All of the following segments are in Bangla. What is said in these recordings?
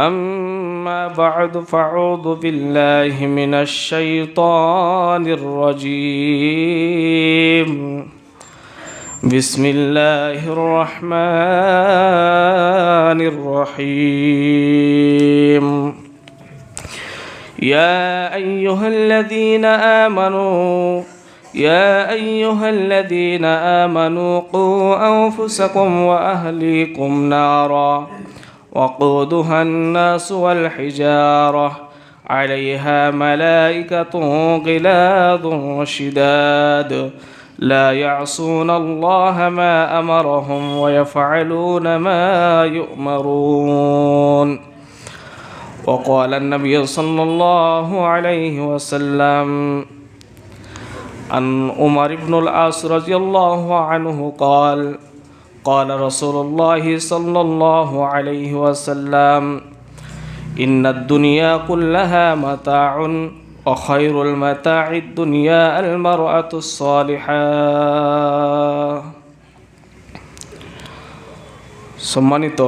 أما بعد فأعوذ بالله من الشيطان الرجيم. بسم الله الرحمن الرحيم. يا أيها الذين آمنوا يا أيها الذين آمنوا قوا أنفسكم وأهليكم نارا. وقودها الناس والحجارة. عليها ملائكة غلاظ شداد. لا يعصون الله ما أمرهم ويفعلون ما يؤمرون. وقال النبي صلى الله عليه وسلم عن عمر بن العاص رضي الله عنه قال قال رسول الله صلى الله عليه وسلم إن الدنيا كلها متاع وخير المتاع الدنيا المرأة الصالحة সম্মানিত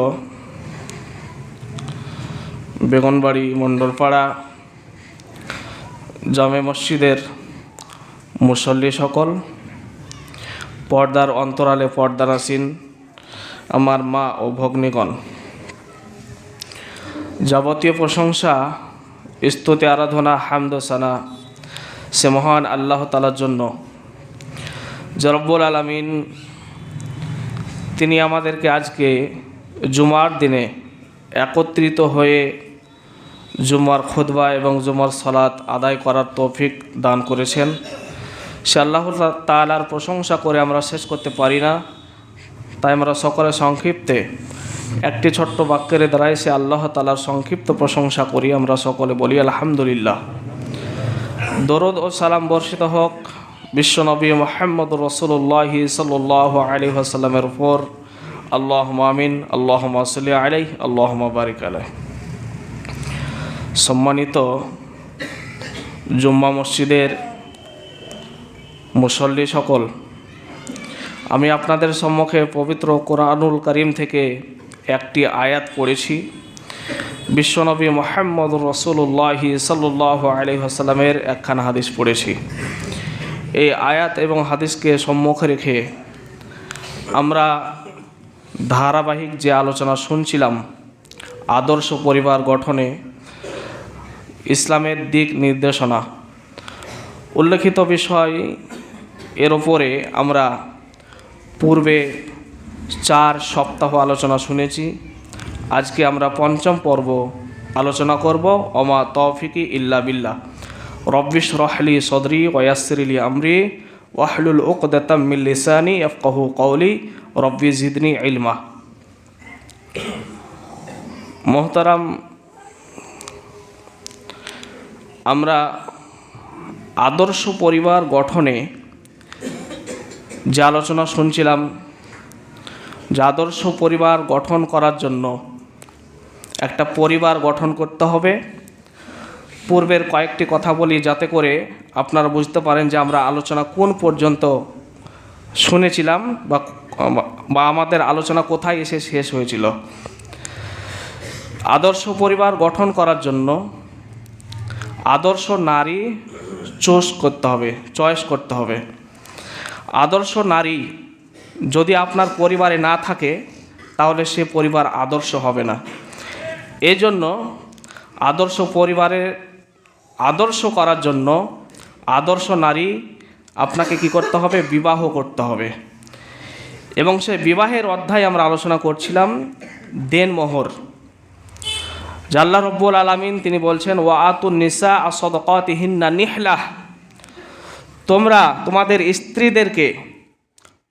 বেগনবাড়ি মণ্ডলপাড়া জামে মসজিদের মুসল্লি সকল পর্দার অন্তরালে পর্দানাসীন আমার মা ও ভগ্নীগণ। যাবতীয় প্রশংসা, স্তুতি, আরাধনা হামদসানা সে মহান আল্লাহ তালার জন্য। জরব্বুল আলমিন তিনি আমাদেরকে আজকে জুমার দিনে একত্রিত হয়ে জুমার খুদবা এবং জুমার সালাত আদায় করার তৌফিক দান করেছেন। সে আল্লাহ তালার প্রশংসা করে আমরা শেষ করতে পারি না। তাই আমরা সকলে সংক্ষিপ্তে একটি ছোট্ট বাক্যের দ্বারাই সে আল্লাহ তালার সংক্ষিপ্ত প্রশংসা করি। আমরা সকলে বলি, আলহামদুলিল্লাহ। দরদ ও সালাম বর্ষিত হোক। বিশ্বনবী মোহাম্মদ রসুল্লাহি সাল্লাহ আলী আসাল্লামের উপর। আল্লাহ মামিন আল্লাহ মাসলি আলাই আল্লাহ বারিক আলাই সম্মানিত জুম্মা মসজিদের মুসল্লি সকল, আমি আপনাদের সম্মুখে পবিত্র কোরআনুল করিম থেকে একটি আয়াত পড়েছি। বিশ্বনবী মোহাম্মদ রসুল্লাহি সাল্লাহ আলি আসাল্লামের একখানা হাদিস পড়েছি। এই আয়াত এবং হাদিসকে সম্মুখে রেখে আমরা ধারাবাহিক যে আলোচনা শুনছিলাম, আদর্শ পরিবার গঠনে ইসলামের দিক নির্দেশনা, উল্লেখিত বিষয় এর ওপরে আমরা পূর্বে চার সপ্তাহ আলোচনা শুনেছি। আজকে আমরা পঞ্চম পর্ব আলোচনা করব অমা তৌফিকি ইল্লা বিল্লাহ। রব্বিশ রহলি সদরি ওয়াসিরলি আমরি ওয়াহলুল উকদাতাম মিল লিসানি আফকাহু কওলি। রব্বি জিদনি ইলমা। মোহতারাম, আমরা আদর্শ পরিবার গঠনে যে আলোচনা শুনছিলাম, যে আদর্শ পরিবার গঠন করার জন্য একটা পরিবার গঠন করতে হবে। পূর্বের কয়েকটি কথা বলি যাতে করে আপনারা বুঝতে পারেন যে আমরা আলোচনা কোন পর্যন্ত শুনেছিলাম বা বা আমাদের আলোচনা কোথায় এসে শেষ হয়েছিল। আদর্শ পরিবার গঠন করার জন্য আদর্শ নারী চোস করতে হবে, চয়েস করতে হবে। আদর্শ নারী যদি আপনার পরিবারে না থাকে, তাহলে সে পরিবার আদর্শ হবে না। এই জন্য আদর্শ পরিবারের আদর্শ করার জন্য আদর্শ নারী আপনাকে কি করতে হবে? বিবাহ করতে হবে। এবং সে বিবাহের অধ্যায় আমরা আলোচনা করছিলাম দেনমোহর জাল্লা রব্বুল আলমিন তিনি বলছেন, ওয়া আতুন নিসা আসদকাতিহিন্না নিহলাহ তোমরা তোমাদের স্ত্রীদেরকে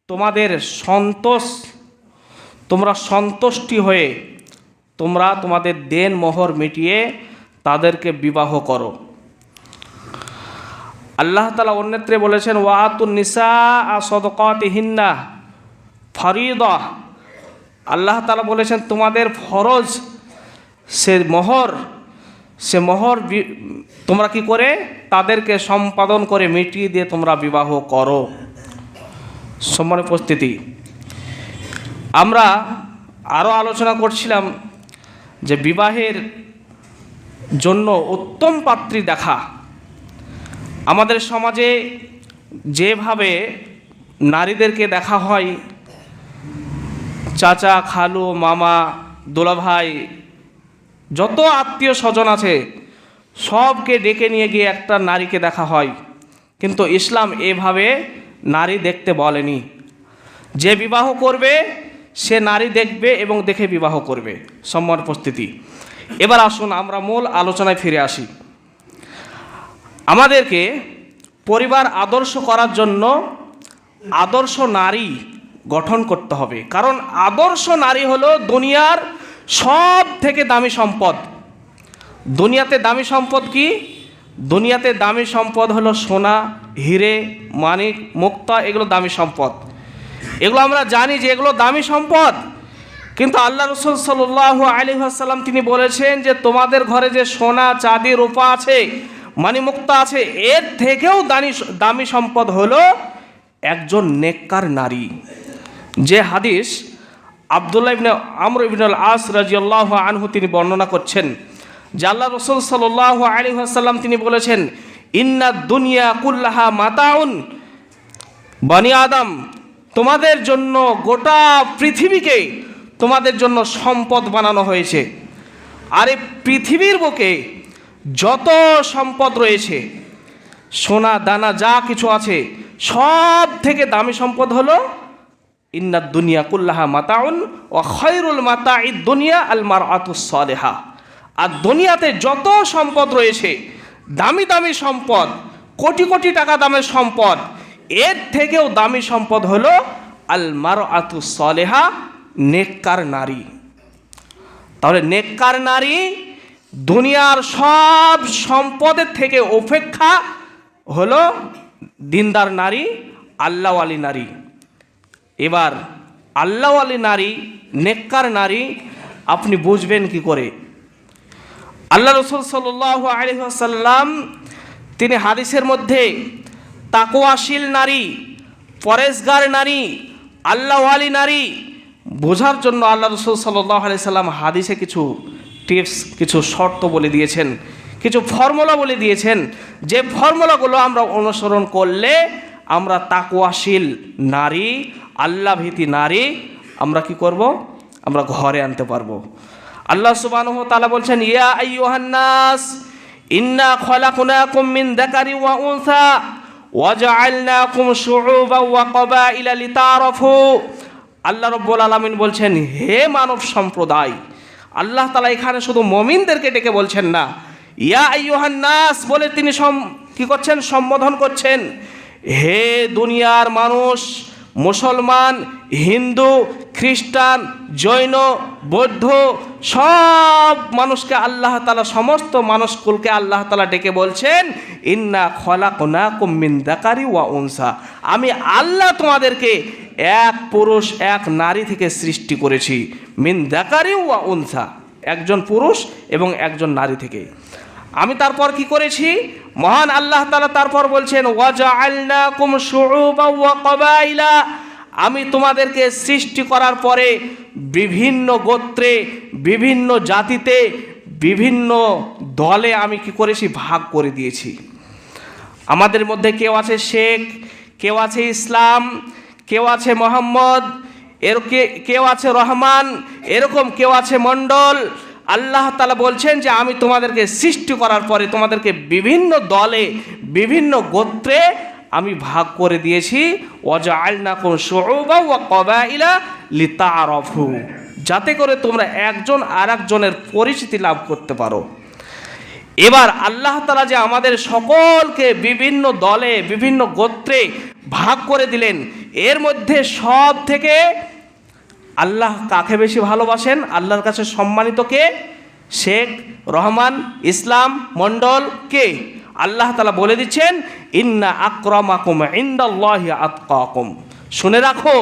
তোমাদের সন্তোষ, তোমরা সন্তুষ্টি হয়ে তোমরা তোমাদের দেন মোহর মিটিয়ে তাদেরকে বিবাহ করো। আল্লাহ তালা অন্যত্রে বলেছেন, ওয়াতুন নিসা সদকত হিন্না ফরিদ। আল্লাহ তালা বলেছেন, তোমাদের ফরজ সে মোহর সে মোহর তোমরা কি করে? তাদেরকে সম্পাদন করে মিটিয়ে দিয়ে তোমরা বিবাহ করো। সম্মান উপস্থিতি। আমরা আরও আলোচনা করছিলাম যে বিবাহের জন্য উত্তম পাত্রী দেখা। আমাদের সমাজে যেভাবে নারীদেরকে দেখা হয়, চাচা, খালু, মামা, দোলাভাই যত আত্মীয় স্বজন আছে, সবকে ডেকে নিয়ে গিয়ে একটা নারীকে দেখা হয়। কিন্তু ইসলাম এভাবে নারী দেখতে বলেনি। যে বিবাহ করবে, সে নারী দেখবে এবং দেখে বিবাহ করবে। সম্মান উপস্থিতি এবার আসুন আমরা মূল আলোচনায় ফিরে আসি। আমাদেরকে পরিবার আদর্শ করার জন্য আদর্শ নারী গঠন করতে হবে। কারণ আদর্শ নারী হলো দুনিয়ার সব থেকে দামি সম্পদ। দুনিয়াতে দামি সম্পদ কি? দুনিয়াতে দামি সম্পদ হলো সোনা, হিরে, মানিক, মুক্তা, এগুলো দামি সম্পদ। এগুলো আমরা জানি যে এগুলো দামি সম্পদ। কিন্তু আল্লাহ রসুল সাল্লাহ আলী আসাল্লাম তিনি বলেছেন যে তোমাদের ঘরে যে সোনা, চাঁদি, রূপা আছে মানিমুক্তা আছে, এর থেকেও দামি দামি সম্পদ হলো একজন নেককার নারী। যে হাদিস আবদুল্লাহ ইবনে আমর ইবনুল আস রাজিয়াল্লাহ আনহু তিনি বর্ণনা করছেন আল্লাহ রসুল সাল্লাহ আলী আসাল্লাম তিনি বলেছেন, ইন্না দুনিয়া কুল্লাহা মাতাউন। বানি আদম, তোমাদের জন্য গোটা পৃথিবীকে তোমাদের জন্য সম্পদ বানানো হয়েছে। আর এই পৃথিবীর বুকে যত সম্পদ রয়েছে, সোনা, দানা, যা কিছু আছে, সব থেকে দামি সম্পদ হলো ইন্না দুনিয়া কুল্লাহা মাতাউন ও খৈরুল মাতা ই দুনিয়া আল মার আতুসলেহা আর দুনিয়াতে যত সম্পদ রয়েছে, দামি দামি সম্পদ, কোটি কোটি টাকা দামের সম্পদ, এর থেকেও দামি সম্পদ হলো আল মার আতুসলেহা নেককার নারী। তাহলে নেককার নারী দুনিয়ার সব সম্পদের থেকে উপেক্ষা হলো দিনদার নারী, আল্লাহওয়ালি নারী। এবার আল্লাহওয়ালি নারী, নেককার নারী, আপনি বুঝবেন কি করে? আল্লাহ রসুল সাল্লাহ আলহাসাল্লাম তিনি হাদিসের মধ্যে তাকোয়াশীল নারী, পরেশগার নারী আল্লাহওয়ালি নারী, বোঝার জন্য আল্লাহ রসুল সাল্লাহ আলি সাল্লাম হাদিসে কিছু টিপস, কিছু শর্ত বলে দিয়েছেন, কিছু ফর্মুলা বলে দিয়েছেন, যে ফর্মুলাগুলো আমরা অনুসরণ করলে আমরা তাকুয়াশীল নারী আল্লাভীতি নারী, আমরা কি করব? আমরা ঘরে আনতে পারব। আল্লাহ সুবহানাহু তালা বলছেন, ইয়া আইয়ুহান্নাস, ইন্না খলাকনাকুম মিন যাকারি ওয়া উনসা ওয়াজআলনাকুম শুউবান ওয়া ক্বাবাইলা লিতারাফু। আল্লাহ রাব্বুল আলামিন বলছেন, হে মানব সম্প্রদায়, আল্লাহ তাআলা এখানে শুধু মুমিনদেরকে ডেকে বলছেন না। ইয়া আইয়ুহান্নাস বলে তিনি সম, কি করছেন? সম্বোধন করছেন। হে দুনিয়ার মানুষ, মুসলমান, হিন্দু, খ্রিস্টান, জৈন, বৌদ্ধ, সব মানুষকে আল্লাহ তালা সমস্ত মানুষকুলকে আল্লাহ তালা ডেকে বলছেন, ইন্না খলা কোনা কুমিন দাকারি ওয়া উনসা। আমি আল্লাহ তোমাদেরকে এক পুরুষ, এক নারী থেকে সৃষ্টি করেছি, মিন দাকারি ওয়া উনসা। একজন পুরুষ এবং একজন নারী থেকে। আমি তারপর কি করেছি? মহান আল্লাহ তালা তারপর বলছেন ওয়াজা আমি তোমাদেরকে সৃষ্টি করার পরে বিভিন্ন গোত্রে, বিভিন্ন জাতিতে, বিভিন্ন দলে আমি কি করেছি? ভাগ করে দিয়েছি। আমাদের মধ্যে কেউ আছে শেখ, কেউ আছে ইসলাম, কেউ আছে মোহাম্মদ, এর কেউ আছে রহমান, এরকম কেউ আছে মণ্ডল। আল্লাহ তালা বলছেন যে আমি তোমাদেরকে সৃষ্টি করার পরে তোমাদেরকে বিভিন্ন দলে, বিভিন্ন গোত্রে আমি ভাগ করে দিয়েছি। ওয়াজা আলনা কোন সৌবা ওয়া কবাইলা লিতা আরফু যাতে করে তোমরা একজন আর একজনের পরিচিতি লাভ করতে পারো। এবার আল্লাহ তালা যে আমাদের সকলকে বিভিন্ন দলে, বিভিন্ন গোত্রে ভাগ করে দিলেন, এর মধ্যে সব থেকে আল্লাহ কাকে বেশি ভালোবাসেন? আল্লাহর কাছে সম্মানিত কে? শেখ, রহমান, ইসলাম, মণ্ডল কে? আল্লাহ তালা বলে দিচ্ছেন, ইন্না আক্রমাকুম ইন্দাল্লাহি আতকাকুম। শুনে রাখো,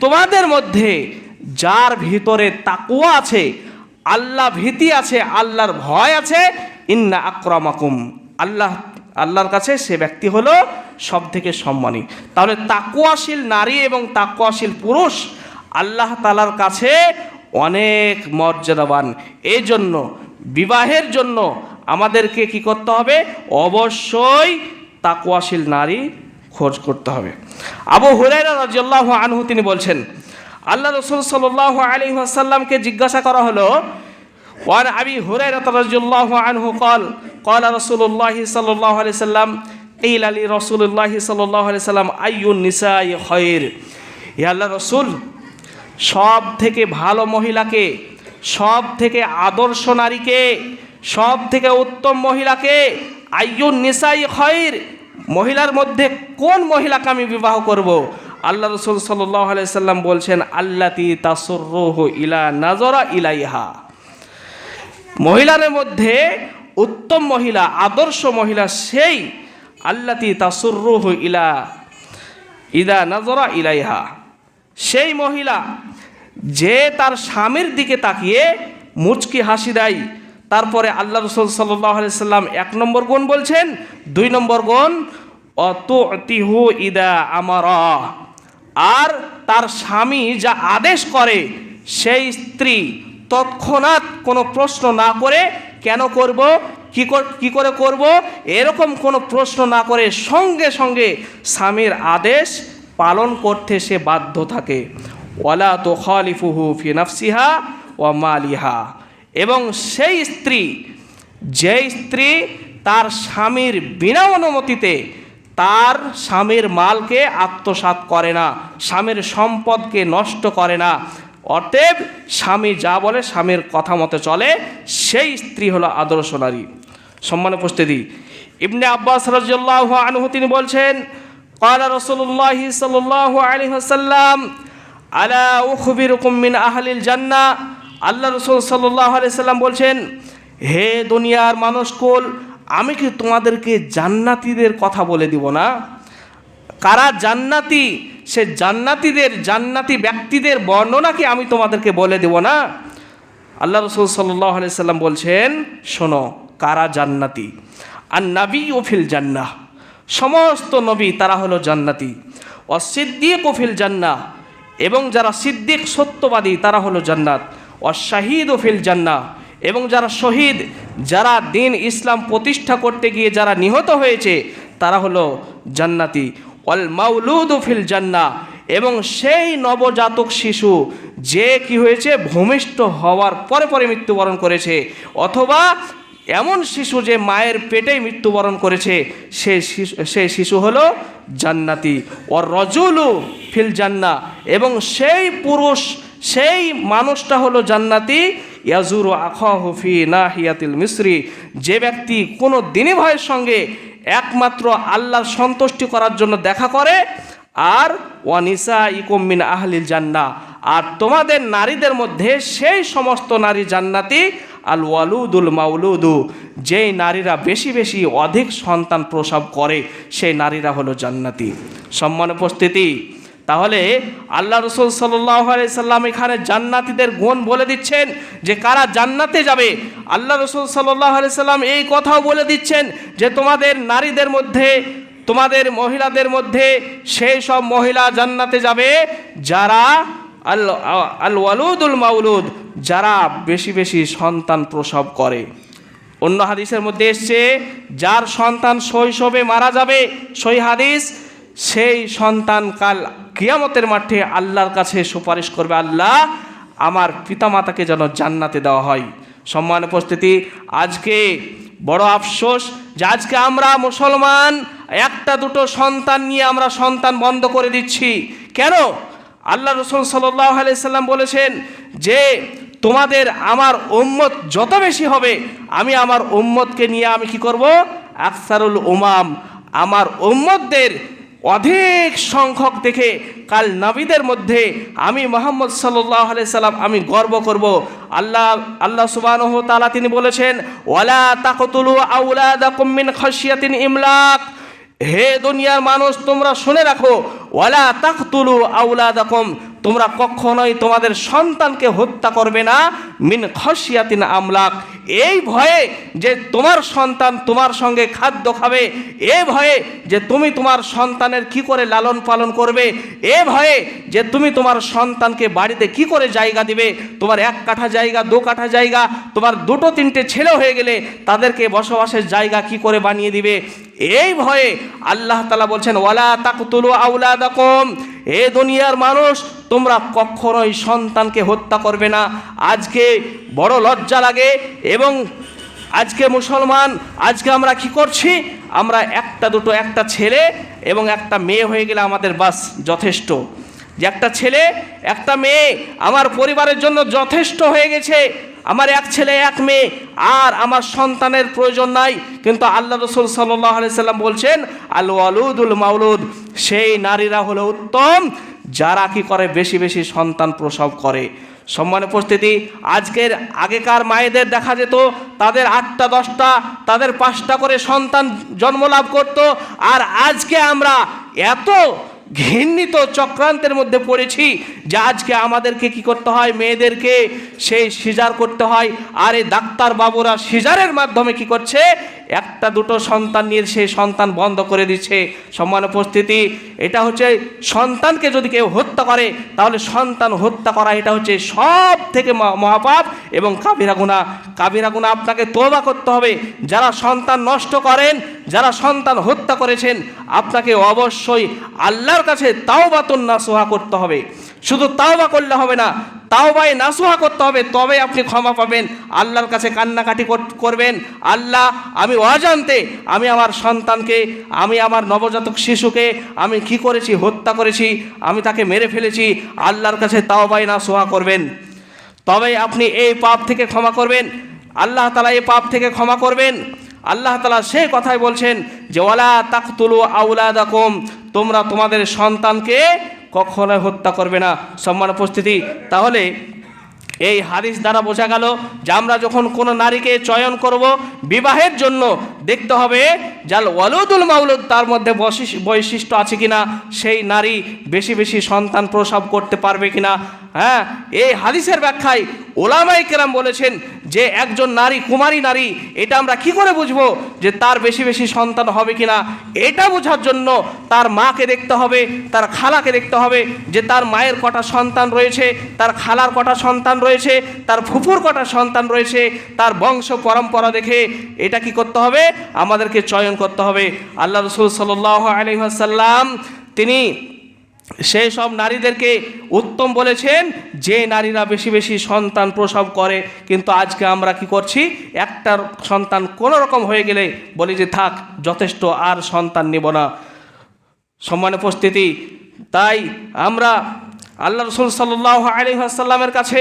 তোমাদের মধ্যে যার ভিতরে তাকুয়া আছে, আল্লাহ ভীতি আছে, আল্লাহর ভয় আছে, ইন্না আক্রমাকুম। আল্লাহ, আল্লাহর কাছে সে ব্যক্তি হলো সব থেকে সম্মানী। তাহলে তাকুয়াশীল নারী এবং তাকুয়াশীল পুরুষ আল্লাহ তালার কাছে অনেক মর্যাদাবান। এই জন্য বিবাহের জন্য আমাদেরকে কি করতে হবে? অবশ্যই তাকুয়াশীল নারী খোঁজ করতে হবে। আবু হুরাইরা রাজিয়াল্লাহ আনহু তিনি বলছেন, আল্লাহ রসুল সাল্লাহ আলী আসাল্লামকে জিজ্ঞাসা করা হলো, ওয়ান আবি হুরাইরা রাজিয়াল্লাহ আনহু কল কল রসুল্লাহ সাল্লাহ আলি সাল্লাম ইল আলী রসুল্লাহ সাল্লাহ আলি সাল্লাম আইউন নিসাই খয়ের ইয়া আল্লাহ রসুল সব থেকে ভালো মহিলাকে সব থেকে আদর্শ নারীকে সব থেকে উত্তম মহিলাকে, আইয়ুন নিসাই খৈর, মহিলার মধ্যে কোন মহিলাকে আমি বিবাহ করব? আল্লাহ রসুল সাল্লাহ সাল্লাম বলছেন, আল্লাতি তাসরুহ ইলা নাজরা ইলাইহা। মহিলার মধ্যে উত্তম মহিলা, আদর্শ মহিলা সেই, আল্লাতি তাসুরুহ ইলা, ইদা নজরা ইলাইহা। সেই মহিলা যে তার স্বামীর দিকে তাকিয়ে মুচকি হাসি দেয়। তারপরে আল্লাহ রসুল সাল্লাহ সাল্লাম এক নম্বর গুণ বলছেন, দুই নম্বর গুণ অত তিহু ইদা আমারা। আর তার স্বামী যা আদেশ করে, সেই স্ত্রী তৎক্ষণাৎ কোনো প্রশ্ন না করে, কেন করব, কি কি করে করব, এরকম কোনো প্রশ্ন না করে সঙ্গে সঙ্গে স্বামীর আদেশ পালন করতে সে বাধ্য থাকে। ওয়ালা তো খালিফুহু ফি ও মালিহা। এবং সেই স্ত্রী, যেই স্ত্রী তার স্বামীর বিনা অনুমতিতে তার স্বামীর মালকে আত্মসাৎ করে না, স্বামীর সম্পদকে নষ্ট করে না, অতএব স্বামী যা বলে স্বামীর কথা মতো চলে, সেই স্ত্রী হলো আদর্শ নারী। সম্মান উপস্থিতি, ইবনে আব্বাস রাজিয়াল্লাহ আনহু তিনি বলছেন قال رسول الله صلى الله عليه وسلم আলা উখবিরুকুম মিন আহলিল জান্নাহ আল্লাহ রসুল সাল্লাহ আলাইহি সাল্লাম বলছেন হে দুনিয়ার মানুষকুল আমি কি তোমাদেরকে জান্নাতীদের কথা বলে দিব না কারা জান্নাতি সে জান্নাতীদের জান্নাতি ব্যক্তিদের বর্ণনা কি আমি তোমাদেরকে বলে দেব না আল্লাহ রসুল সাল্লাহ আলি সাল্লাম বলছেন শোনো কারা জান্নাতি আর নাবি ওফিল জান্নাহ সমস্ত নবী তারা হলো জান্নাতি। অসিদ্দিক ওফিল জান্না এবং যারা সিদ্দিক সত্যবাদী তারা হলো জান্নাত। অশাহিদ ওফিল জান্না এবং যারা শহীদ, যারা দিন ইসলাম প্রতিষ্ঠা করতে গিয়ে যারা নিহত হয়েছে, তারা হলো জান্নাতি। অল মাউলুদ ফিল জান্না এবং সেই নবজাতক শিশু যে কি হয়েছে, ভূমিষ্ঠ হওয়ার পরে পরে মৃত্যুবরণ করেছে। অথবা এমন শিশু যে মায়ের পেটেই মৃত্যুবরণ করেছে, সে শিশু সেই শিশু হলো জান্নাতি। ও রজুলু ফিল জান্না এবং সেই পুরুষ, সেই মানুষটা হলো জান্নাতি। ইয়াজুর আখাহফি নাহিয়াতিল মিশ্রি যে ব্যক্তি কোনো দিনী ভাইয়ের সঙ্গে একমাত্র আল্লাহর সন্তুষ্টি করার জন্য দেখা করে, আর ওয়ানিসা ইকুমিন আহলিল জান্না আর তোমাদের নারীদের মধ্যে সেই সমস্ত নারী জান্নাতি আল ওয়ালুদুল মাউলুদু, যেই নারীরা বেশি বেশি অধিক সন্তান প্রসব করে, সেই নারীরা হলো জান্নাতি। সম্মান উপস্থিতি। তাহলে আল্লাহ রসুল সাল্লাম এখানে জান্নাতিদের গুণ বলে দিচ্ছেন যে কারা জান্নাতে যাবে। আল্লাহ রসুল সাল্লাহ সাল্লাম এই কথাও বলে দিচ্ছেন যে তোমাদের নারীদের মধ্যে, তোমাদের মহিলাদের মধ্যে সেই সব মহিলা জান্নাতে যাবে যারা আল আল ওয়ালুদুল মাউলুদ, যারা বেশি বেশি সন্তান প্রসব করে। অন্য হাদিসের মধ্যে এসছে, যার সন্তান শৈশবে মারা যাবে, সই হাদিস, সেই সন্তান কাল কিয়ামতের মাঠে আল্লাহর কাছে সুপারিশ করবে, আল্লাহ আমার পিতামাতাকে যেন জান্নাতে দেওয়া হয়। সম্মান উপস্থিতি, আজকে বড় আফসোস যে আজকে আমরা মুসলমান, একটা দুটো সন্তান নিয়ে আমরা সন্তান বন্ধ করে দিচ্ছি। কেন? আল্লাহ রসুল সাল্লাহ সাল্লাম বলেছেন যে, তোমাদের আমার উম্মত যত বেশি হবে, আমি আমার উম্মতকে নিয়ে আমি কি করব? আকসারুল উমাম। আমার উম্মতদের অধিক সংখ্যক দেখে কাল নবীদের মধ্যে আমি মোহাম্মদ সাল্লাহ সাল্লাম আমি গর্ব করব। আল্লাহ আল্লাহ সুবাহ তালা তিনি বলেছেন, ওয়ালা তাকতুলু আউলাদাকুম মিন খাশিয়াতিন ইমলাক। হে দুনিয়ার মানুষ, তোমরা শুনে রাখো ওয়ালা তাকতুলু আউলাদাকুম তোমরা কখনোই তোমাদের সন্তানকে হত্যা করবে না মিন খসিয়াতিন আমলাক। এই ভয়ে যে তোমার সন্তান তোমার সঙ্গে খাদ্য খাবে, এ ভয়ে যে তুমি তোমার সন্তানের কি করে লালন পালন করবে, এ ভয়ে যে তুমি তোমার সন্তানকে বাড়িতে কি করে জায়গা দিবে, তোমার এক কাঠা জায়গা, দু কাঠা জায়গা, তোমার দুটো তিনটে ছেলে হয়ে গেলে তাদেরকে বসবাসের জায়গা কি করে বানিয়ে দিবে? এই ভয়ে আল্লাহ তালা বলছেন, ওয়ালা তাকতুলু আউলাদাকুম এ দুনিয়ার মানুষ, তোমরা কখনোই সন্তানকে হত্যা করবে না। আজকে বড় লজ্জা লাগে এবং আজকে মুসলমান, আজকে আমরা কি করছি? আমরা একটা দুটো, একটা ছেলে এবং একটা মেয়ে হয়ে গেলে আমাদের বাস যথেষ্ট। যে একটা ছেলে, একটা মেয়ে আমার পরিবারের জন্য যথেষ্ট হয়ে গেছে। আমার এক ছেলে, এক মেয়ে। আর আমার সন্তানের প্রয়োজন নাই। কিন্তু আল্লাহ রসুল সাল্লাহ সাল্লাম বলছেন আল আলুদুল মাউলুদ সেই নারীরা হলো উত্তম। যারা কি করে? বেশি বেশি সন্তান প্রসব করে। সম্মান উপস্থিতি। আজকের আগেকার মায়েদের দেখা যেত, তাদের আটটা, দশটা, তাদের পাঁচটা করে সন্তান জন্ম লাভ করত। আর আজকে আমরা এত ঘৃণিত চক্রান্তের মধ্যে পড়েছি যে আজকে আমাদেরকে কি করতে হয়, মেয়েদেরকে সেই সিজার করতে হয়। আর এই ডাক্তার বাবুরা সিজারের মাধ্যমে কি করছে? একটা দুটো সন্তান নিয়ে সেই সন্তান বন্ধ করে দিচ্ছে। সম্মান উপস্থিতি। এটা হচ্ছে সন্তানকে যদি কেউ হত্যা করে, তাহলে সন্তান হত্যা করা এটা হচ্ছে সব থেকে মহা- মহাপাপ এবং কাবিরা গুণা কাবিরা গুণা আপনাকে তোবা করতে হবে। যারা সন্তান নষ্ট করেন, যারা সন্তান হত্যা করেছেন, আপনাকে অবশ্যই আল্লাহর কাছে তাওবাতুন নাসুহা করতে হবে। শুধু তাওবা করলে হবে না, তাওবায় নাসুহা করতে হবে, তবে আপনি ক্ষমা পাবেন, আল্লাহর কাছে কান্নাকাটি কর- করবেন। আল্লাহ, আমি অজান্তে, আমি আমার সন্তানকে, আমি আমার নবজাতক শিশুকে, আমি কি করেছি, হত্যা করেছি, আমি তাকে মেরে ফেলেছি, আল্লাহর কাছে তাওবায় নাসুহা করবেন। তবে আপনি এই পাপ থেকে ক্ষমা করবেন, আল্লাহ তালা এই পাপ থেকে ক্ষমা করবেন। আল্লাহ তালা সে কথাই বলছেন যে, ওয়ালা তাকতুলু আউলাদাকুম তোমরা তোমাদের সন্তানকে কখনোই হত্যা করবে না। সম্মান উপস্থিতি। তাহলে এই হাদিস দ্বারা বোঝা গেল যে, আমরা যখন কোনো নারীকে চয়ন করব বিবাহের জন্য, দেখতে হবে যাল ওয়ালুদুল মাউলুদ তার মধ্যে বৈশিষ্ট্য আছে কিনা? সেই নারী বেশি বেশি সন্তান প্রসব করতে পারবে কিনা? হ্যাঁ এই হাদিসের ব্যাখ্যায় ওলামাই কেরাম বলেছেন যে একজন নারী, কুমারী নারী, এটা আমরা কি করে বুঝব যে তার বেশি বেশি সন্তান হবে কিনা? এটা বোঝার জন্য তার মাকে দেখতে হবে, তার খালাকে দেখতে হবে যে তার মায়ের কটা সন্তান রয়েছে, তার খালার কটা সন্তান রয়েছে, তার ফুফুর কটা সন্তান রয়েছে, তার বংশ পরম্পরা দেখে এটা কি করতে হবে? আমাদেরকে চয়ন করতে হবে। আল্লাহ রসুল সাল্লাহ আলহাসাল্লাম তিনি সেই সব নারীদেরকে উত্তম বলেছেন, যে নারীরা বেশি বেশি সন্তান প্রসব করে, কিন্তু আজকে আমরা কি করছি? একটা সন্তান কোনো রকম হয়ে গেলে বলি যে থাক, যথেষ্ট, আর সন্তান নেব না। সম্মান উপস্থিতি। তাই আমরা আল্লাহ রসুল সাল্লাহ আলী আসাল্লামের কাছে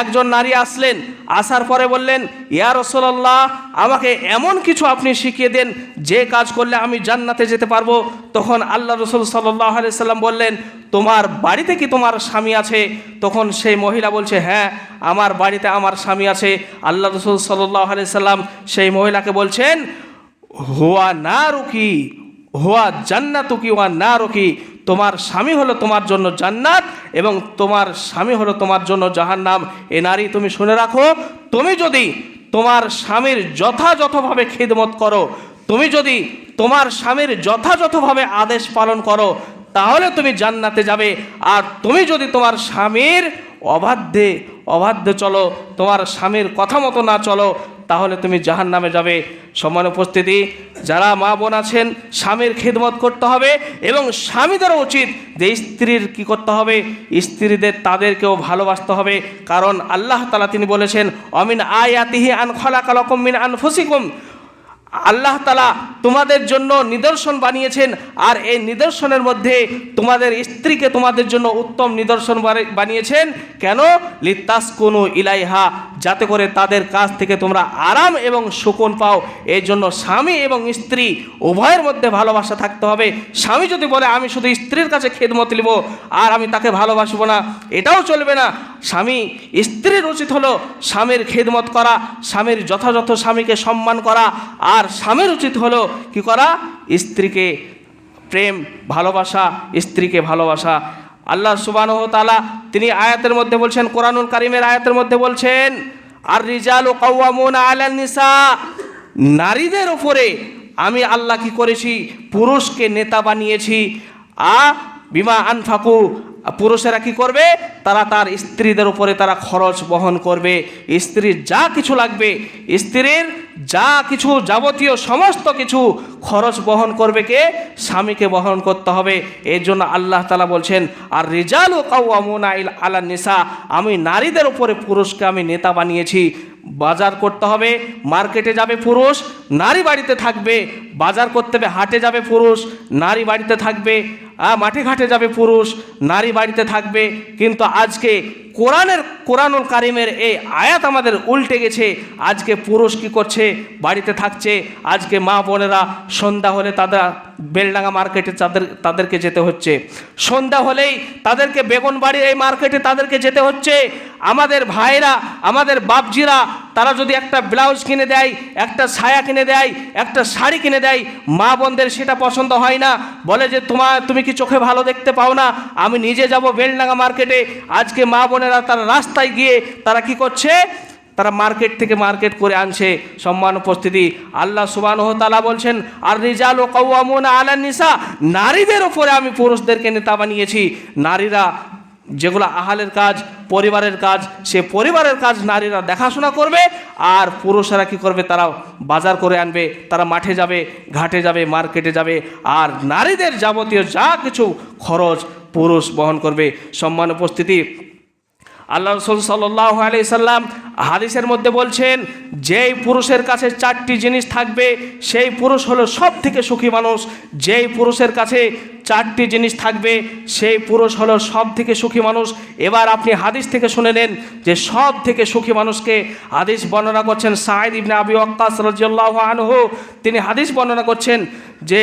একজন নারী আসলেন, আসার পরে বললেন, ইয়া রসুল্লাহ আমাকে এমন কিছু আপনি শিখিয়ে দেন, যে কাজ করলে আমি জান্নাতে যেতে পারব? তখন আল্লাহ রসুল সাল্লাহ আলি সাল্লাম বললেন, তোমার বাড়িতে কি তোমার স্বামী আছে? তখন সেই মহিলা বলছে হ্যাঁ আমার বাড়িতে আমার স্বামী আছে। আল্লাহ রসুল সাল্লাহ আলি সাল্লাম সেই মহিলাকে বলছেন, হুয়া না রুকি হুয়া জান্নাতুকি, ওয়া না রুকি তোমার স্বামী হলো তোমার জন্য জান্নাত এবং তোমার স্বামী হলো তোমার জন্য জাহান্নাম। এ নারী তুমি শুনে রাখো, তুমি যদি তোমার স্বামীর যথাযথভাবে খিদমত করো, তুমি যদি তোমার স্বামীর যথাযথভাবে আদেশ পালন করো, তাহলে তুমি জান্নাতে যাবে। আর তুমি যদি তোমার স্বামীর অবাধ্যে অবাধ্যে চলো, তোমার স্বামীর কথা মতো না চলো তাহলে তুমি জাহান নামে যাবে। সমান উপস্থিতি, যারা মা বোন আছেন, স্বামীর খেদমত করতে হবে এবং স্বামীদেরও উচিত যে স্ত্রীর কি করতে হবে, স্ত্রীদের তাদেরকেও ভালোবাসতে হবে। কারণ আল্লাহ তালা তিনি বলেছেন, অমিন আয়াতিহি আন খলা কালকম মিন আন ফুসিকুম আল্লাহ তালা তোমাদের জন্য নিদর্শন বানিয়েছেন আর এই নিদর্শনের মধ্যে তোমাদের স্ত্রীকে তোমাদের জন্য উত্তম নিদর্শন বানি- বানিয়েছেন। কেন? লিত্তাস কোনো ইলাইহা, যাতে করে তাদের কাছ থেকে তোমরা আরাম এবং শকুন পাও। এই জন্য স্বামী এবং স্ত্রী উভয়ের মধ্যে ভালোবাসা থাকতে হবে। স্বামী যদি বলে, আমি শুধু স্ত্রীর কাছে খেদমত নিব আর আমি তাকে ভালোবাসবো না, এটাও চলবে না। স্বামী, স্ত্রীর উচিত হলো স্বামীর খেদমত করা, স্বামীর যথাযথ স্বামীকে সম্মান করা। আর স্বামীর উচিত হলো কি করা? স্ত্রীকে প্রেম, ভালোবাসা, স্ত্রীকে ভালোবাসা। আল্লাহ সুবাহ তালা তিনি আয়াতের মধ্যে বলছেন, কোরআনুল কারিমের আয়াতের মধ্যে বলছেন আর রিজাল ও কৌয়ামুন নিসা। নারীদের ওপরে আমি আল্লাহ কি করেছি? পুরুষকে নেতা বানিয়েছি। আ বিমা আনফাকু পুরুষেরা কি করবে? তারা তার স্ত্রীদের উপরে তারা খরচ বহন করবে। স্ত্রীর যা কিছু লাগবে, স্ত্রীর যা কিছু যাবতীয় সমস্ত কিছু খরচ বহন করবে কে? স্বামীকে বহন করতে হবে। এর জন্য আল্লাহ তালা বলছেন, আর রেজাল ও কাউমুনা আলা নিসা আমি নারীদের উপরে পুরুষকে আমি নেতা বানিয়েছি। বাজার করতে হবে, মার্কেটে যাবে পুরুষ, নারী বাড়িতে থাকবে, বাজার করতে হবে, হাটে যাবে পুরুষ, নারী বাড়িতে থাকবে মাঠে ঘাটে যাবে পুরুষ, নারী বাড়িতে থাকবে। কিন্তু আজকে কোরআনের, কোরআনুল কারিমের এই আয়াত আমাদের উল্টে গেছে, আজকে পুরুষ কি করছে? বাড়িতে থাকছে, আজকে মা বোনেরা সন্ধ্যা হলে তাদের বেলডাঙ্গা মার্কেটে তাদের, তাদেরকে যেতে হচ্ছে। সন্ধ্যা হলেই তাদেরকে বেগুনবাড়ির এই মার্কেটে তাদেরকে যেতে হচ্ছে। আমাদের ভাইরা আমাদের বাপজিরা, তারা যদি একটা ব্লাউজ কিনে দেয়, একটা ছায়া কিনে দেয়, একটা শাড়ি কিনে দেয়, মা বোনদের সেটা পছন্দ হয় না। বলে যে তোমার তুমি কি চোখে ভালো দেখতে পাও না? আমি নিজে যাব বেলডাঙ্গা মার্কেটে। আজকে মা বোনেরা তারা রাস্তায় গিয়ে তারা কি করছে? তারা মার্কেট থেকে মার্কেট করে আনছে সম্মান উপস্থিতি। আল্লাহ সুবাহ তালা বলছেন আর রিজাল ও কৌয়ামুন আলা নিসা। নারীদের ওপরে আমি পুরুষদেরকে নেতা বানিয়েছি। নারীরা যেগুলো আহালের কাজ, পরিবারের কাজ, সে পরিবারের কাজ নারীরা দেখাশোনা করবে, আর পুরুষেরা কি করবে? তারা বাজার করে আনবে, তারা মাঠে যাবে, ঘাটে যাবে, মার্কেটে যাবে, আর নারীদের যাবতীয় যা কিছু খরচ পুরুষ বহন করবে। সম্মান উপস্থিতি আল্লাহ রসুল সাল্লাহ আলি সাল্লাম হাদিসের মধ্যে বলছেন, যেই পুরুষের কাছে চারটি জিনিস থাকবে, সেই পুরুষ হলো সব থেকে সুখী মানুষ। যেই পুরুষের কাছে চারটি জিনিস থাকবে, সেই পুরুষ হলো সব থেকে সুখী মানুষ। এবার আপনি হাদিস থেকে শুনে নেন যে সব থেকে সুখী মানুষকে হাদিস বর্ণনা করছেন সাইদ ইবনে আবি ওয়াক্কাস রাজিয়াল্লাহু আনহু। তিনি হাদিস বর্ণনা করছেন যে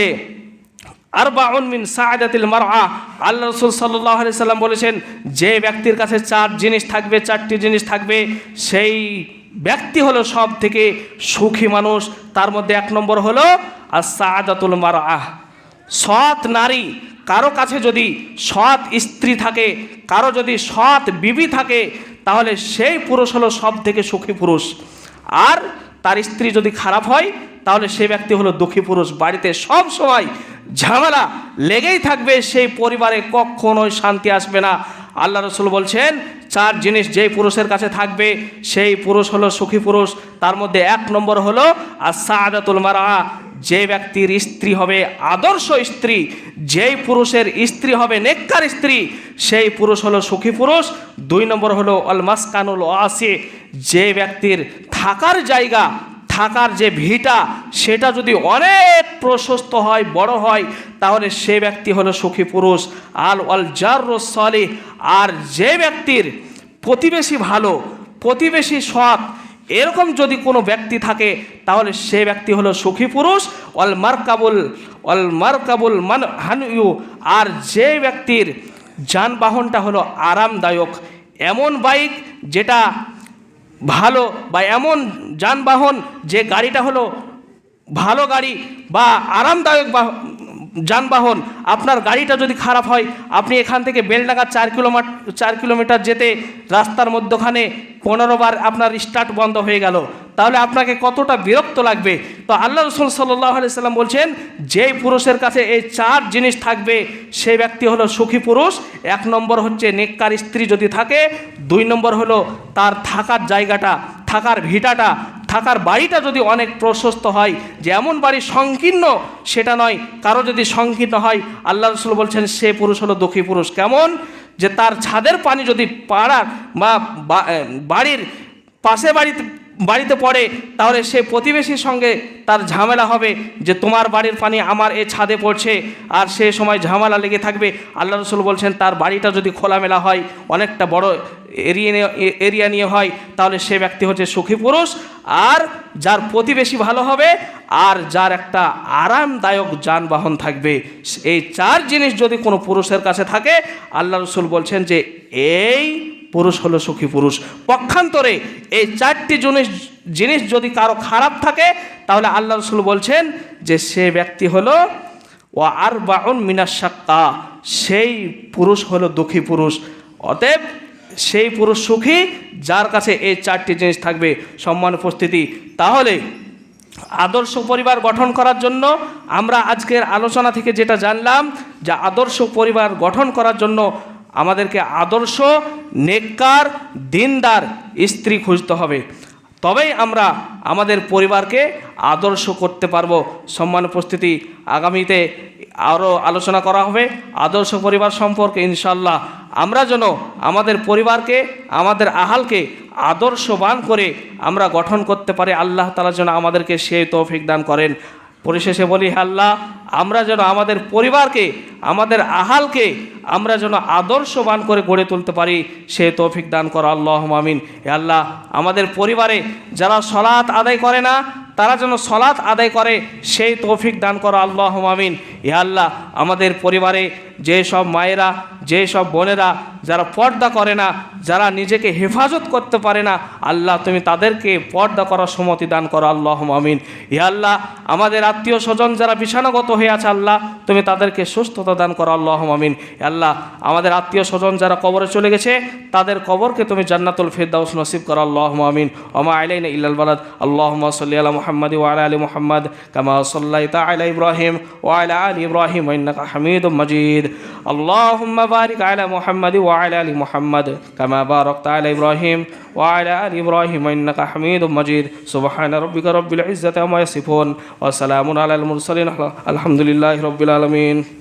আরবাউন মিন সাআদাতিল মারআ। আল্লাহ রসুল আলাইহি সাল্লাম বলেছেন, যে ব্যক্তির কাছে চার জিনিস থাকবে, চারটি জিনিস থাকবে, সেই ব্যক্তি হলো সব থেকে সুখী মানুষ। তার মধ্যে এক নম্বর হলো আর সাআদাতুল মারআ। সৎ নারী, কারও কাছে যদি সৎ স্ত্রী থাকে, কারও যদি সৎ বিবি থাকে, তাহলে সেই পুরুষ হলো সব থেকে সুখী পুরুষ। আর তার স্ত্রী যদি খারাপ হয়, তাহলে সে ব্যক্তি হলো দুঃখী পুরুষ। বাড়িতে সব সময় ঝামেলা লেগেই থাকবে, সেই পরিবারে কখনোই শান্তি আসবে না। আল্লাহ রসুল বলছেন, চার জিনিস যেই পুরুষের কাছে থাকবে, সেই পুরুষ হলো সুখী পুরুষ। তার মধ্যে এক নম্বর হলো আর সাদাতুল মারা যে ব্যক্তির স্ত্রী হবে আদর্শ স্ত্রী। যেই পুরুষের স্ত্রী হবে নেককার স্ত্রী, সেই পুরুষ হলো সুখী পুরুষ। দুই নম্বর হলো অল মাসকানুল আসে যে ব্যক্তির থাকার জায়গা থাকার যে ভিটা, সেটা যদি অনেক প্রশস্ত হয়, বড় হয়, তাহলে সে ব্যক্তি হলো সুখী পুরুষ। আল অল জার সলে আর যে ব্যক্তির প্রতিবেশী ভালো, প্রতিবেশী সৎ, এরকম যদি কোনো ব্যক্তি থাকে, তাহলে সে ব্যক্তি হলো সুখী পুরুষ। অল মার্কাবুল অল মার্কাবুল মান হানইউ আর যে ব্যক্তির যানবাহনটা হলো আরামদায়ক, এমন বাইক যেটা ভালো বা এমন যানবাহন যে গাড়িটা হলো ভালো গাড়ি বা আরামদায়ক যানবাহন, আপনার গাড়িটা যদি খারাপ হয়, আপনি এখান থেকে বেলডাঙ্গা চার কিলোমিটার চার কিলোমিটার যেতে রাস্তার মধ্যখানে পনেরো বার আপনার স্টার্ট বন্ধ হয়ে গেল। তাহলে আপনাকে কতটা বিরক্ত লাগবে? তো আল্লাহ রসুল সাল্লাহ সাল্লাম বলছেন, যেই পুরুষের কাছে এই চার জিনিস থাকবে, সেই ব্যক্তি হলো সুখী পুরুষ, এক নম্বর হচ্ছে নেককার স্ত্রী যদি থাকে, দুই নম্বর হলো তার থাকার জায়গাটা, থাকার ভিটাটা, থাকার বাড়িটা যদি অনেক প্রশস্ত হয়, যে এমন বাড়ি সংকীর্ণ, সেটা নয়, কারও যদি সংকীর্ণ হয়, আল্লাহ রসুল বলছেন, সে পুরুষ হলো দুঃখী পুরুষ। কেমন? যে তার ছাদের পানি যদি পাড়ার বা বাড়ির পাশে বাড়িতে বাড়িতে পড়ে, তাহলে সে প্রতিবেশীর সঙ্গে তার ঝামেলা হবে যে তোমার বাড়ির পানি আমার এ ছাদে পড়ছে আর সে সময় ঝামেলা লেগে থাকবে। আল্লাহ রসুল বলছেন, তার বাড়িটা যদি খোলামেলা হয়, অনেকটা বড় এরিয়া নিয়ে এরিয়া নিয়ে হয়, তাহলে সে ব্যক্তি হচ্ছে সুখী পুরুষ আর যার প্রতিবেশী ভালো হবে আর যার একটা আরামদায়ক যানবাহন থাকবে। এই চার জিনিস যদি কোনো পুরুষের কাছে থাকে, আল্লাহ রসুল বলছেন যে এই পুরুষ হলো সুখী পুরুষ। পক্ষান্তরে এই চারটি জিনিস জিনিস যদি কারও খারাপ থাকে, তাহলে আল্লাহ রসুল বলছেন যে সে ব্যক্তি হলো ও আর বাউন মিনাশাক্কা সেই পুরুষ হলো দুঃখী পুরুষ। অতএব সেই পুরুষ সুখী, যার কাছে এই চারটি জিনিস থাকবে, সম্মান, উপস্থিতি। তাহলে আদর্শ পরিবার গঠন করার জন্য আমরা আজকের আলোচনা থেকে যেটা জানলাম, যে আদর্শ পরিবার গঠন করার জন্য আমাদেরকে আদর্শ, নেককার, দিনদার স্ত্রী খুঁজতে হবে। তবেই আমরা আমাদের পরিবারকে আদর্শ করতে পারব। সম্মান উপস্থিতি আগামীতে আরও আলোচনা করা হবে। আদর্শ পরিবার সম্পর্কে ইনশাল্লাহ আমরা যেন আমাদের পরিবারকে, আমাদের আহালকে আদর্শবান করে আমরা গঠন করতে পারি। আল্লাহ তালা যেন আমাদেরকে সেই তৌফিক দান করেন। পরিশেষে বলি, আল্লাহ, আমরা যেন আমাদের পরিবারকে, আমাদের আহালকে আমরা যেন আদর্শবান করে গড়ে তুলতে পারি, সে তৌফিক দান করো আল্লাহ মামিন হে আল্লাহ, আমাদের পরিবারে যারা সলাৎ আদায় করে না, তারা যেন সলাৎ আদায় করে, সেই তৌফিক দান করো আল্লাহ মামিন হে আল্লাহ, আমাদের পরিবারে যে সব মায়েরা, যে সব বোনেরা যারা পর্দা করে না, যারা নিজেকে হেফাজত করতে পারে না, আল্লাহ তুমি তাদেরকে পর্দা করার সমতি দান করো আল্লাহ আমিন। হে আল্লাহ, আমাদের আত্মীয় স্বজন যারা বিছানাগত হয়ে আছে, আল্লাহ তুমি তাদেরকে সুস্থতা দান করো আল্লাহ আমিন। আল্লাহ, আমাদের আত্মীয় স্বজন যারা কবরে চলে গেছে, তাদের কবরকে তুমি জান্নাতুল ফেরদাউস নসিব করো আল্লাহ আমিন। ওমা আলাইন ইল্লাল বালাদ। আল্লাহ সাল্লি আলা মুহাম্মদ ওয়ালা আলী মুহাম্মদ, কামা সাল্লাইতা আলা ইব্রাহিম ওয়ালা আলী ইব্রাহিম হামিদুম মাজিদ। اللهم بارك على محمد وعلى ال محمد كما باركت على ابراهيم وعلى ال ابراهيم انك حميد مجيد سبحان ربك رب العزه عما يصفون وسلام على المرسلين الحمد لله رب العالمين